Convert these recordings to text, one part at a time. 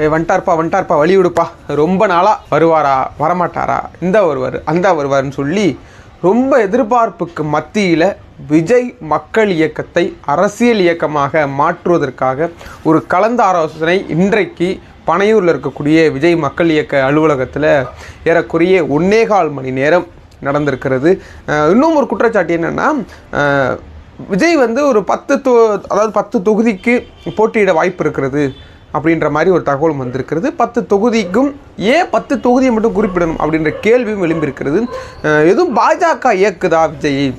வண்டார்ப்பா வந்துட்டார்ப்பா வந்துட்டார்ப்பா வழி விடுப்பா ரொம்ப நாளாக வருவாரா வரமாட்டாரா? இந்த வருவார் அந்த வருவார்னு சொல்லி ரொம்ப எதிர்பார்ப்புக்கு மத்தியில் விஜய் மக்கள் இயக்கத்தை அரசியல் இயக்கமாக மாற்றுவதற்காக ஒரு கலந்த ஆலோசனை இன்றைக்கு பனையூரில் இருக்கக்கூடிய விஜய் மக்கள் இயக்க அலுவலகத்தில் ஏறக்குறைய ஒன்னேகால் மணி நேரம் நடந்திருக்கிறது. இன்னும் ஒரு குற்றச்சாட்டு என்னென்னா விஜய் வந்து ஒரு பத்து தொ அதாவது பத்து தொகுதிக்கு போட்டியிட வாய்ப்பு இருக்கிறது. அப்படின்ற மாதிரி ஒரு தகவல் வந்திருக்கிறது. பத்து தொகுதிக்கும் ஏன் பத்து தொகுதியை மட்டும் குறிப்பிடணும் அப்படின்ற கேள்வியும் எழும்பியிருக்கிறது. எதுவும் பாஜக இயக்குதா விஜய்?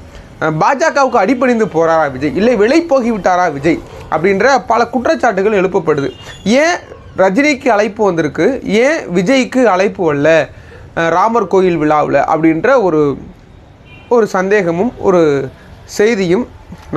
பாஜகவுக்கு அடிப்பணிந்து போகிறாரா விஜய்? இல்லை விலை போகிவிட்டாரா விஜய்? அப்படின்ற பல குற்றச்சாட்டுகள் எழுப்பப்படுது. ஏன் ரஜினிக்கு அழைப்பு வந்திருக்கு? ஏன் விஜய்க்கு அழைப்பு வரல? ராமர் கோயில் விழாவில்? அப்படின்ற ஒரு ஒரு சந்தேகமும் ஒரு செய்தியும்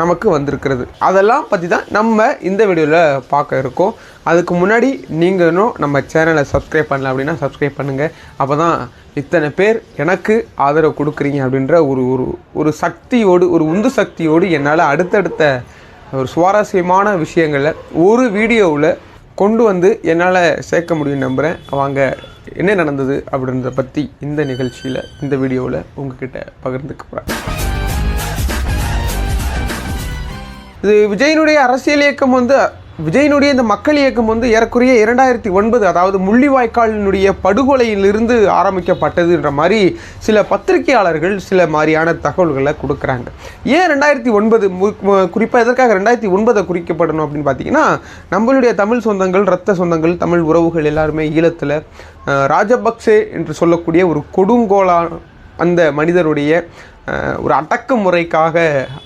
நமக்கு வந்திருக்கிறது. அதெல்லாம் பற்றி தான் நம்ம இந்த வீடியோவில் பார்க்க இருக்கோம். அதுக்கு முன்னாடி நீங்கள் இன்னும் நம்ம சேனலை சப்ஸ்கிரைப் பண்ணல அப்படின்னா சப்ஸ்கிரைப் பண்ணுங்கள் அப்போ தான் இத்தனை பேர் எனக்கு ஆதரவு கொடுக்குறீங்க அப்படின்ற ஒரு ஒரு ஒரு சக்தியோடு ஒரு உந்து சக்தியோடு என்னால் அடுத்தடுத்த ஒரு சுவாரஸ்யமான விஷயங்களை ஒரு வீடியோவில் கொண்டு வந்து என்னால் சேர்க்க முடியும் நம்புகிறேன் வாங்க என்ன நடந்தது அப்படின்றத பற்றி இந்த நிகழ்ச்சியில் இந்த வீடியோவில் உங்ககிட்ட பகிர்ந்துக்க போகிறேன் இது விஜயனுடைய அரசியல் இயக்கம் வந்து விஜயனுடைய இந்த மக்கள் இயக்கம் வந்து ஏறக்குறைய இரண்டாயிரத்தி ஒன்பது அதாவது முள்ளிவாய்க்காலினுடைய படுகொலையிலிருந்து ஆரம்பிக்கப்பட்டதுன்ற மாதிரி சில பத்திரிகையாளர்கள் சில மாதிரியான தகவல்களை கொடுக்குறாங்க. ஏன் ரெண்டாயிரத்தி ஒன்பது? குறிப்பாக எதற்காக ரெண்டாயிரத்தி ஒன்பதை குறிக்கப்படணும் அப்படின்னு பார்த்தீங்கன்னா நம்மளுடைய தமிழ் சொந்தங்கள் இரத்த சொந்தங்கள் தமிழ் உறவுகள் எல்லாருமே ஈழத்தில் ராஜபக்சே என்று சொல்லக்கூடிய ஒரு கொடுங்கோலான அந்த மனிதருடைய ஒரு ஒரு அடக்குமுறைக்காக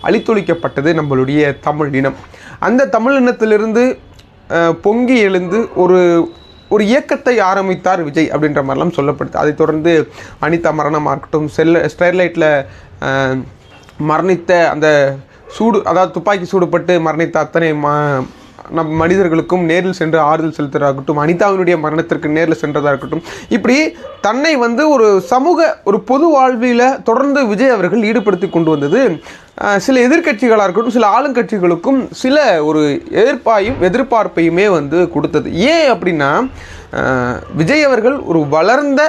அழித்தொழிக்கப்பட்டது நம்மளுடைய தமிழ் இனம். அந்த தமிழ் இனத்திலிருந்து பொங்கி எழுந்து ஒரு ஒரு இயக்கத்தை ஆரம்பித்தார் விஜய் அப்படின்ற மாதிரிலாம் சொல்லப்படுது. அதைத் தொடர்ந்து அனிதா மரணமாக இருக்கட்டும் செல்ல ஸ்டெர்லைட்டில் மரணித்த அந்த சூடு அதாவது துப்பாக்கி சூடுபட்டு மரணித்த அத்தனை ம நம் மனிதர்களுக்கும் நேரில் சென்று ஆறுதல் செலுத்துறதாக இருக்கட்டும் அனிதாவினுடைய மரணத்திற்கு நேரில் சென்றதாக இருக்கட்டும் இப்படி தன்னை வந்து ஒரு சமூக ஒரு பொது வாழ்வியில் தொடர்ந்து விஜய் அவர்கள் ஈடுபடுத்தி கொண்டு வந்தது. சில எதிர்க்கட்சிகளாக இருக்கட்டும் சில ஆளுங்கட்சிகளுக்கும் சில ஒரு எதிர்ப்பாயும் எதிர்பார்ப்பையுமே வந்து கொடுத்தது. ஏன் அப்படின்னா விஜய் அவர்கள் ஒரு வளர்ந்த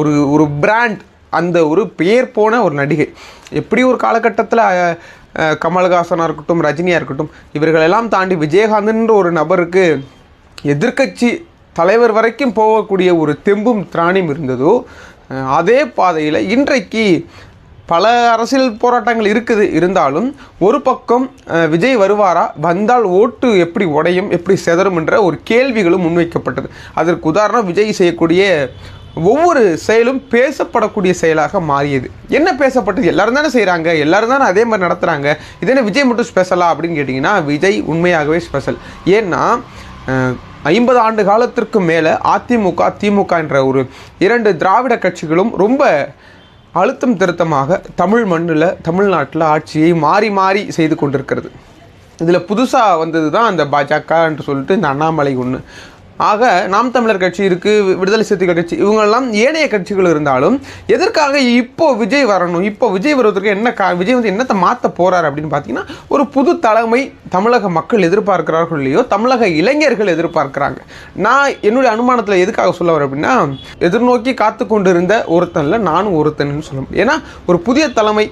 ஒரு ஒரு பிராண்ட் அந்த ஒரு பெயர் போன ஒரு நடிகை. எப்படி ஒரு காலகட்டத்தில் கமல்ஹாசனாக இருக்கட்டும் ரஜினியாக இருக்கட்டும் இவர்களெல்லாம் தாண்டி விஜயகாந்தன்ற ஒரு நபருக்கு எதிர்க்கட்சி தலைவர் வரைக்கும் போகக்கூடிய ஒரு தெம்பும் திராணியும் இருந்ததோ அதே பாதையில் இன்றைக்கு பல அரசியல் போராட்டங்கள் இருக்குது. இருந்தாலும் ஒரு பக்கம் விஜய் வருவாரா? வந்தால் ஓட்டு எப்படி உடையும் எப்படி செதறும் என்ற ஒரு கேள்விகளும் முன்வைக்கப்பட்டது. அதற்கு உதாரணம் விஜய் செய்யக்கூடிய ஒவ்வொரு செயலும் பேசப்படக்கூடிய செயலாக மாறியது. என்ன பேசப்பட்டது? எல்லாரும் தானே செய்கிறாங்க எல்லாரும் தானே அதே மாதிரி நடத்துகிறாங்க இதே விஜய் மட்டும் ஸ்பெஷலா அப்படின்னு கேட்டிங்கன்னா விஜய் உண்மையாகவே ஸ்பெஷல் ஏன்னா ஐம்பது ஆண்டு காலத்திற்கு மேலே அதிமுக திமுக என்ற ஒரு இரண்டு திராவிட கட்சிகளும் ரொம்ப அழுத்தம் திருத்தமாக தமிழ் மண்ணில் தமிழ்நாட்டில் ஆட்சியை மாறி மாறி செய்து கொண்டிருக்கிறது. இதில் புதுசாக வந்தது தான் அந்த பாஜக என்று சொல்லிட்டு இந்த அண்ணாமலை ஒன்று ஆக நாம் தமிழர் கட்சி இருக்குது விடுதலை சிறுத்தைகள் கட்சி இவங்கெல்லாம் ஏனைய கட்சிகள் இருந்தாலும் எதற்காக இப்போ விஜய் வரணும் இப்போ விஜய் வருவதற்கு என்ன கா விஜய் வந்து என்னத்தை மாற்ற போகிறார் அப்படின்னு பார்த்தீங்கன்னா ஒரு புது தலைமை தமிழக மக்கள் எதிர்பார்க்கிறார்கள் இல்லையோ தமிழக இளைஞர்கள் எதிர்பார்க்குறாங்க. நான் என்னுடைய அனுமானத்தில் எதுக்காக சொல்ல வரேன் அப்படின்னா எதிர்நோக்கி காத்து கொண்டிருந்த ஒருத்தனில் நானும் ஒருத்தன்னு சொல்ல முடியும். ஏன்னா ஒரு புதிய தலைமை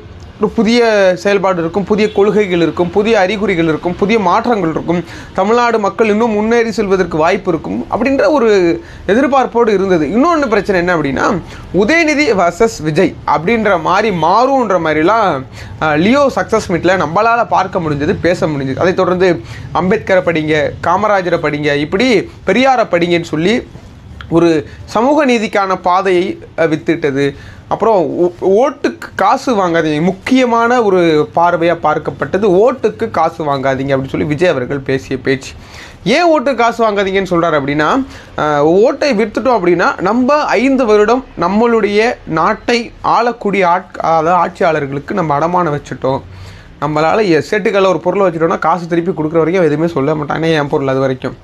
புதிய செயல்பாடு இருக்கும் புதிய கொள்கைகள் இருக்கும் புதிய அறிகுறிகள் இருக்கும் புதிய மாற்றங்கள் இருக்கும். தமிழ்நாடு மக்கள் இன்னும் முன்னேறி செல்வதற்கு வாய்ப்பு இருக்கும் அப்படின்ற ஒரு எதிர்பார்ப்போடு இருந்தது. இன்னொன்று பிரச்சனை என்ன அப்படின்னா உதயநிதி வர்சஸ் விஜய் அப்படின்ற மாதிரி மாறும்ன்ற மாதிரிலாம் லியோ சக்ஸஸ் மீட்டில் நம்மளால் பார்க்க முடிஞ்சது பேச முடிஞ்சது. அதைத் தொடர்ந்து அம்பேத்கரை படிங்க காமராஜரை படிங்க இப்படி பெரியாரை படிங்கன்னு சொல்லி ஒரு சமூக நீதிக்கான பாதையை வித்திட்டது. அப்புறம் ஓ- ஓட்டுக்கு காசு வாங்காதீங்க. முக்கியமான ஒரு பார்வையாக பார்க்கப்பட்டது ஓட்டுக்கு காசு வாங்காதீங்க அப்படின்னு சொல்லி விஜய் அவர்கள் பேசிய பேச்சு. ஏன் ஓட்டு காசு வாங்காதீங்கன்னு சொல்கிறார் அப்படின்னா ஓட்டை விற்றுட்டோம் அப்படின்னா நம்ம ஐந்து வருடம் நம்மளுடைய நாட்டை ஆளக்கூடிய ஆட் அதாவது ஆட்சியாளர்களுக்கு நம்ம அடமானம் வச்சுட்டோம். நம்மளால் செட்டுகளில் ஒரு பொருளை வச்சுட்டோம்னா காசு திருப்பி கொடுக்குற வரைக்கும் எதுவுமே சொல்ல மாட்டாங்க. என் பொருள் அது வரைக்கும்?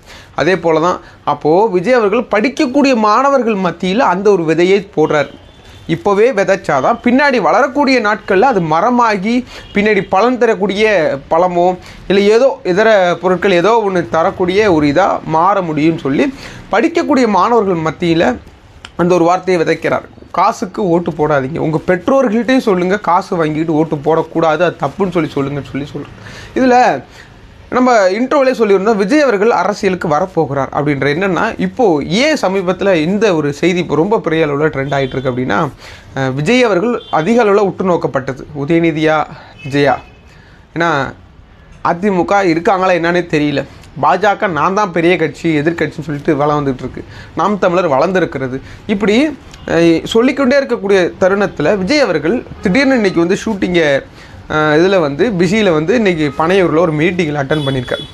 அதே போல தான் அப்போது விஜய் அவர்கள் படிக்கக்கூடிய மாணவர்கள் மத்தியில் அந்த ஒரு விதையை போடுறார். இப்போவே விதைச்சாதான் பின்னாடி வளரக்கூடிய நாட்களில் அது மரமாகி பின்னாடி பலன் தரக்கூடிய பழமோ இல்லை ஏதோ இதர பொருட்கள் ஏதோ ஒன்று தரக்கூடிய ஒரு இதாக மாற முடியும்னு சொல்லி படிக்கக்கூடிய மாணவர்கள் மத்தியில் அந்த ஒரு வார்த்தையை விதைக்கிறார். காசுக்கு ஓட்டு போடாதீங்க. உங்கள் பெற்றோர்கள்ட்டையும் சொல்லுங்கள் காசு வாங்கிட்டு ஓட்டு போடக்கூடாது அது தப்புன்னு சொல்லி சொல்லுங்கன்னு சொல்லி சொல்கிறேன் இதில் நம்ம இன்ட்ரோவிலே சொல்லியிருந்தோம் விஜய் அவர்கள் அரசியலுக்கு வரப்போகிறார் அப்படின்ற என்னென்னா இப்போது ஏன் சமீபத்தில் இந்த ஒரு செய்தி இப்போ ரொம்ப பெரிய அளவில் ட்ரெண்ட் ஆகிட்டு இருக்கு அப்படின்னா விஜய் அவர்கள் அதிக அளவில் உற்று நோக்கப்பட்டது உதயநிதியா விஜயா. ஏன்னா அதிமுக இருக்காங்களா என்னன்னே தெரியல. பாஜக நான் தான் பெரிய கட்சி எதிர்க்கட்சின்னு சொல்லிட்டு வளர்ந்துட்டு இருக்கு. நாம் தமிழர் வளர்ந்துருக்கிறது. இப்படி சொல்லிக்கொண்டே இருக்கக்கூடிய தருணத்தில் விஜய் அவர்கள் திடீர்னு இன்னைக்கு வந்து ஷூட்டிங்கை இதில் வந்து பிஸியில் வந்து இன்னைக்கு பனையூரில் ஒரு மீட்டிங்கில் அட்டன் பண்ணியிருக்காரு.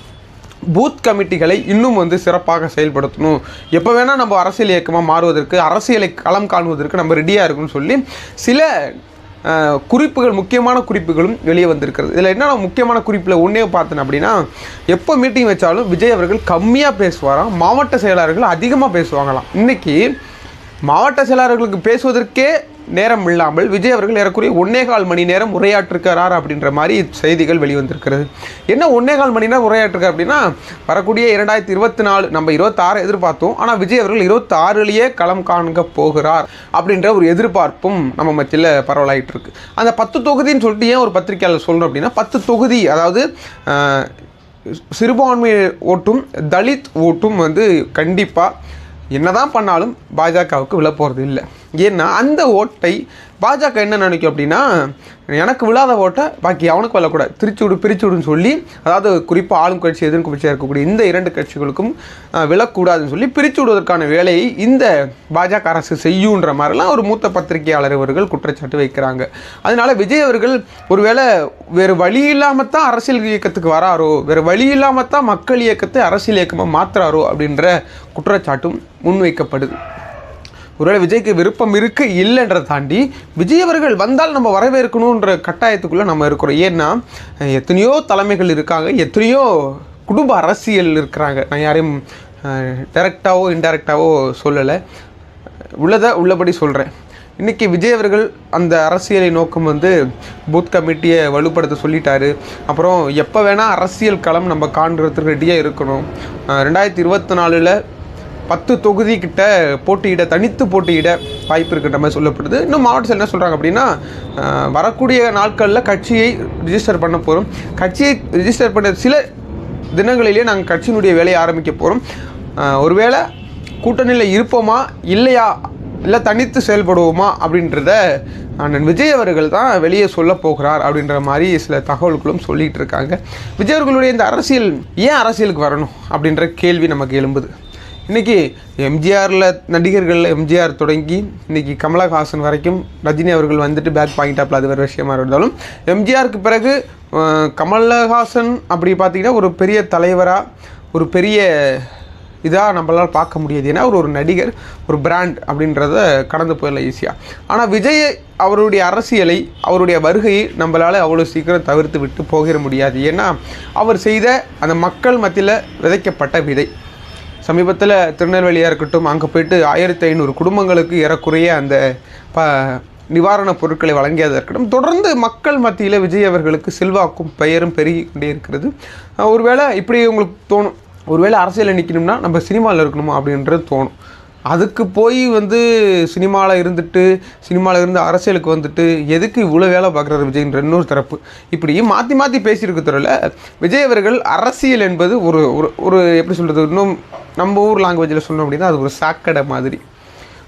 பூத் கமிட்டிகளை இன்னும் வந்து சிறப்பாக செயல்படுத்தணும். எப்போ வேணால் நம்ம அரசியல் இயக்கமாக மாறுவதற்கு அரசியலை களம் காணுவதற்கு நம்ம ரெடியாக இருக்குன்னு சொல்லி சில குறிப்புகள் முக்கியமான குறிப்புகளும் வெளியே வந்திருக்கிறது. இதில் என்ன முக்கியமான குறிப்பில் ஒன்றே பார்த்தேன் அப்படின்னா எப்போ மீட்டிங் வச்சாலும் விஜய் அவர்கள் கம்மியாக பேசுவாராம் மாவட்ட செயலாளர்கள் அதிகமாக பேசுவாங்களாம். இன்றைக்கி மாவட்ட செயலாளர்களுக்கு பேசுவதற்கே நேரம் இல்லாமல் விஜய் அவர்கள் ஏறக்குறைய ஒன்னே கால் மணி நேரம் உரையாற்றுக்கிறார் அப்படின்ற மாதிரி செய்திகள் வெளிவந்திருக்கிறது. என்ன ஒன்னே கால் மணி நேரம் உரையாற்றிருக்கார் அப்படின்னா வரக்கூடிய இரண்டாயிரத்தி இருபத்தி நாலு நம்ம இருபத்தாறு எதிர்பார்த்தோம். ஆனால் விஜய் அவர்கள் இருபத்தாறுலேயே களம் காண்க போகிறார் அப்படின்ற ஒரு எதிர்பார்ப்பும் நம்ம மத்தியில் பரவலாயிட்டு இருக்கு அந்த பத்து தொகுதின்னு சொல்லிட்டு ஏன் ஒரு பத்திரிக்கையாளர் சொல்கிறோம் அப்படின்னா பத்து தொகுதி அதாவது சிறுபான்மை ஓட்டும் தலித் ஓட்டும் வந்து கண்டிப்பாக என்னதான் பண்ணாலும் பாஜகவுக்கு விழப்போகிறது இல்லை ஏன்னா அந்த ஓட்டை பாஜக என்ன நினைக்கும் அப்படின்னா எனக்கு விழாத ஓட்டை பாக்கி அவனுக்கு வரக்கூடாது திருச்சி விடு பிரிச்சு விடுன்னு சொல்லி அதாவது குறிப்பாக ஆளும் கட்சி எதிர்ப்பு கட்சியாக இருக்கக்கூடிய இந்த இரண்டு கட்சிகளுக்கும் விழக்கூடாதுன்னு சொல்லி பிரித்து விடுவதற்கான வேலையை இந்த பாஜக அரசு செய்யுன்ற மாதிரிலாம் ஒரு மூத்த பத்திரிகையாளர் இவர்கள் குற்றச்சாட்டு வைக்கிறாங்க. அதனால விஜய் அவர்கள் ஒருவேளை வேறு வழி இல்லாமல் தான் அரசியல் இயக்கத்துக்கு வராரோ வேறு வழி இல்லாமல் தான் மக்கள் இயக்கத்தை அரசியல் இயக்கமாக மாற்றுறாரோ அப்படின்ற குற்றச்சாட்டும் முன்வைக்கப்படுது. ஒருவேளை விஜய்க்கு விருப்பம் இருக்குது இல்லைன்றதை தாண்டி விஜய் அவர்கள் வந்தால் நம்ம வரவேற்கணுன்ற கட்டாயத்துக்குள்ளே நம்ம இருக்கிறோம். ஏன்னா எத்தனையோ தலைமைகள் இருக்காங்க எத்தனையோ குடும்ப அரசியல் இருக்கிறாங்க. நான் யாரையும் டைரெக்டாவோ இன்டைரக்டாகவோ சொல்லலை. உள்ளதை உள்ளபடி சொல்கிறேன் இன்றைக்கி விஜய் அவர்கள் அந்த அரசியலை நோக்கம் வந்து பூத் கமிட்டியை வலுப்படுத்த சொல்லிட்டாரு. அப்புறம் எப்போ வேணால் அரசியல் களம் நம்ம காண்றதுக்கு ரெடியாக இருக்கணும். ரெண்டாயிரத்தி இருபத்தி நாலில் பத்து தொகுதி கிட்ட போட்டியிட தனித்து போட்டியிட வாய்ப்பு இருக்கின்ற மாதிரி சொல்லப்படுது. இன்னும் மாவட்டத்தில் என்ன சொல்கிறாங்க அப்படின்னா வரக்கூடிய நாட்களில் கட்சியை ரிஜிஸ்டர் பண்ண போகிறோம் கட்சியை ரிஜிஸ்டர் பண்ண சில தினங்களிலேயே நாங்கள் கட்சியினுடைய வேலையை ஆரம்பிக்க போகிறோம் ஒருவேளை கூட்டணியில் இருப்போமா இல்லையா இல்லை தனித்து செயல்படுவோமா அப்படின்றத அண்ணன் விஜய் அவர்கள் தான் வெளியே சொல்ல போகிறார் அப்படின்ற மாதிரி சில தகவல்களும் சொல்லிகிட்டு இருக்காங்க. விஜய் அவர்களுடைய இந்த அரசியல் ஏன் அரசியலுக்கு வரணும் அப்படின்ற கேள்வி நமக்கு எழும்புது. இன்றைக்கி எம்ஜிஆரில் நடிகர்களில் எம்ஜிஆர் தொடங்கி இன்றைக்கி கமலஹாசன் வரைக்கும் ரஜினி அவர்கள் வந்துட்டு பேக் பாயிண்டாப்பில் அது வேறு விஷயமா இருந்தாலும். எம்ஜிஆருக்கு பிறகு கமலஹாசன் அப்படி பார்த்தீங்கன்னா ஒரு பெரிய தலைவராக ஒரு பெரிய இதாக நம்மளால் பார்க்க முடியாது. ஏன்னா அவர் ஒரு நடிகர் ஒரு பிராண்ட் அப்படின்றத கடந்து போயிடலாம் ஈஸியாக ஆனால் விஜய் அவருடைய அரசியலை அவருடைய வருகையை நம்மளால் அவ்வளோ சீக்கிரம் தவிர்த்து விட்டு போகிற முடியாது. ஏன்னா அவர் செய்த அந்த மக்கள் மத்தியில் விதைக்கப்பட்ட விதை. சமீபத்தில் திருநெல்வேலியாக இருக்கட்டும் அங்கே போயிட்டு ஆயிரத்தி ஐநூறு குடும்பங்களுக்கு ஏறக்குறைய அந்த ப நிவாரணப் பொருட்களை வழங்கியதாக இருக்கட்டும் தொடர்ந்து மக்கள் மத்தியில் விஜய் அவர்களுக்கு செல்வாக்கும் பெயரும் பெருகி கொண்டே இருக்கிறது ஒருவேளை இப்படி உங்களுக்கு தோணும் ஒருவேளை அரசியலில் நிற்கணும்னா நம்ம சினிமாவில் இருக்கணுமா அப்படின்றது தோணும். அதுக்கு போய் வந்து சினிமாவில் இருந்துட்டு சினிமாவில் இருந்து அரசியலுக்கு வந்துட்டு எதுக்கு இவ்வளோ வேலை பார்க்குறாரு விஜய்ன்ற இன்னொரு தரப்பு? இப்படி மாற்றி மாற்றி பேசியிருக்க தவிர விஜய் அவர்கள் அரசியல் என்பது ஒரு ஒரு ஒரு எப்படி சொல்கிறது இன்னும் நம்ம ஊர் லாங்குவேஜில் சொன்னோம் அப்படின்னா அது ஒரு சாக்கடை மாதிரி.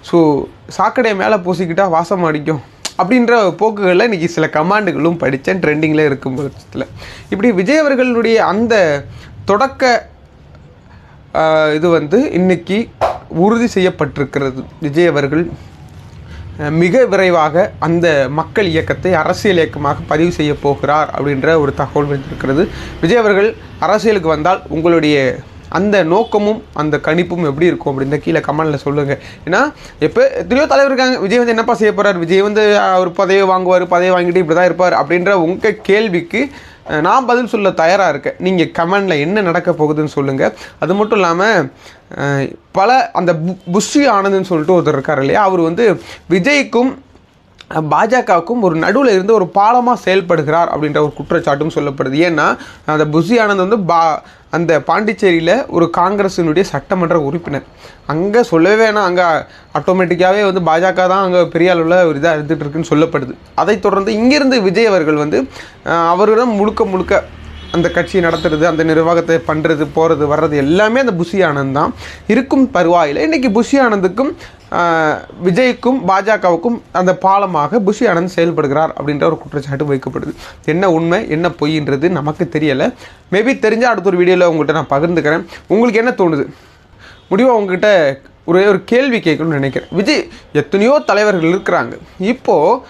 ஸோ சாக்கடையை மேலே பூசிக்கிட்டால் வாசம் அடிக்கும். அப்படின்ற போக்குகளில் இன்றைக்கி சில கமாண்டுகளும் படித்தேன் ட்ரெண்டிங்கில் இருக்கும் பட்சத்தில். இப்படி விஜய் அவர்களுடைய அந்த தொடக்க இது வந்து இன்னைக்கு உறுதி செய்யப்பட்டிருக்கிறது. விஜய் அவர்கள் மிக விரைவாக அந்த மக்கள் இயக்கத்தை அரசியல் இயக்கமாக பதிவு செய்ய போகிறார் அப்படின்ற ஒரு தகவல் வந்திருக்கிறது விஜய் அவர்கள் அரசியலுக்கு வந்தால் உங்களுடைய அந்த நோக்கமும் அந்த கணிப்பும் எப்படி இருக்கும் அப்படின்னு கீழே கமெண்டில் சொல்லுங்கள் ஏன்னா எப்போ எத்தனையோ தலைவர் இருக்காங்க. விஜய் வந்து என்னப்பா செய்ய போகிறார் விஜய் வந்து அவர் பதவி வாங்குவார் பதவி வாங்கிட்டு இப்படி தான் இருப்பார் அப்படின்ற உங்கள் கேள்விக்கு நான் பதில் சொல்ல தயாராக இருக்கேன். நீங்கள் கமெண்டில் என்ன நடக்க போகுதுன்னு சொல்லுங்கள் அது மட்டும் இல்லாமல் பல அந்த புஷ்ஷி புஷி ஆனந்த்னு சொல்லிட்டு ஒருத்தர் இருக்கார் இல்லையா? அவர் வந்து விஜய்க்கும் பாஜகவுக்கும் ஒரு நடுவில் இருந்து ஒரு பாலமாக செயல்படுகிறார் அப்படின்ற ஒரு குற்றச்சாட்டும் சொல்லப்படுது. ஏன்னா அந்த புஷி ஆனந்த் வந்து பா அந்த பாண்டிச்சேரியில் ஒரு காங்கிரஸினுடைய சட்டமன்ற உறுப்பினர். அங்கே சொல்லவே வேணாம். அங்கே ஆட்டோமேட்டிக்காகவே வந்து பாஜக தான் அங்கே பெரிய அளவில் ஒரு இதாக இருந்துகிட்டு இருக்குன்னு சொல்லப்படுது. அதைத் தொடர்ந்து இங்கேருந்து விஜய் அவர்கள் வந்து அஹ், அவரிடம் முழுக்க முழுக்க அந்த கட்சியை நடத்துறது அந்த நிர்வாகத்தை பண்ணுறது போகிறது வர்றது எல்லாமே அந்த புஷி ஆனந்த் தான். இருக்கும் பருவாயில் இன்றைக்கி புஷி ஆனந்துக்கும் விஜய்க்கும் பாஜகவுக்கும் அந்த பாலமாக புஷி ஆனந்த் செயல்படுகிறார் அப்படின்ற ஒரு குற்றச்சாட்டு வைக்கப்படுது. என்ன உண்மை என்ன பொய்ன்றது நமக்கு தெரியலை. மேபி தெரிஞ்சால் அடுத்த ஒரு வீடியோவில் உங்கள்கிட்ட நான் பகிர்ந்துக்கிறேன். உங்களுக்கு என்ன தோணுது? முடிவாக உங்ககிட்ட ஒரே ஒரு கேள்வி கேட்கணும்னு நினைக்கிறேன். விஜய் எத்தனையோ தலைவர்கள் இருக்கிறாங்க. இப்போது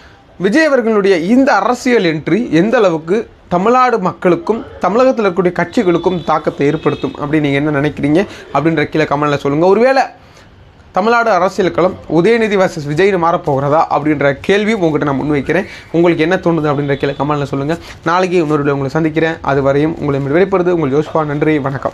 விஜய் அவர்களுடைய இந்த அரசியல் என்ட்ரி எந்த அளவுக்கு தமிழ்நாடு மக்களுக்கும் தமிழகத்தில் இருக்கக்கூடிய கட்சிகளுக்கும் தாக்கத்தை ஏற்படுத்தும் அப்படின்னு நீங்கள் என்ன நினைக்கிறீங்க அப்படின்ற கீழே கமலில் சொல்லுங்கள் ஒருவேளை தமிழ்நாடு அரசியல் களம் உதயநிதி வர்சஸ் விஜய்னு மாறப்போகிறதா அப்படின்ற கேள்வியும் உங்கள்கிட்ட நான் முன்வைக்கிறேன். உங்களுக்கு என்ன தோணுது அப்படின்ற கீழே கமலில் சொல்லுங்கள் நாளைக்கு இன்னொரு உங்களை சந்திக்கிறேன். அது வரையும் உங்களை விடைபெறுது உங்கள் யோசிப்பா நன்றி. வணக்கம்.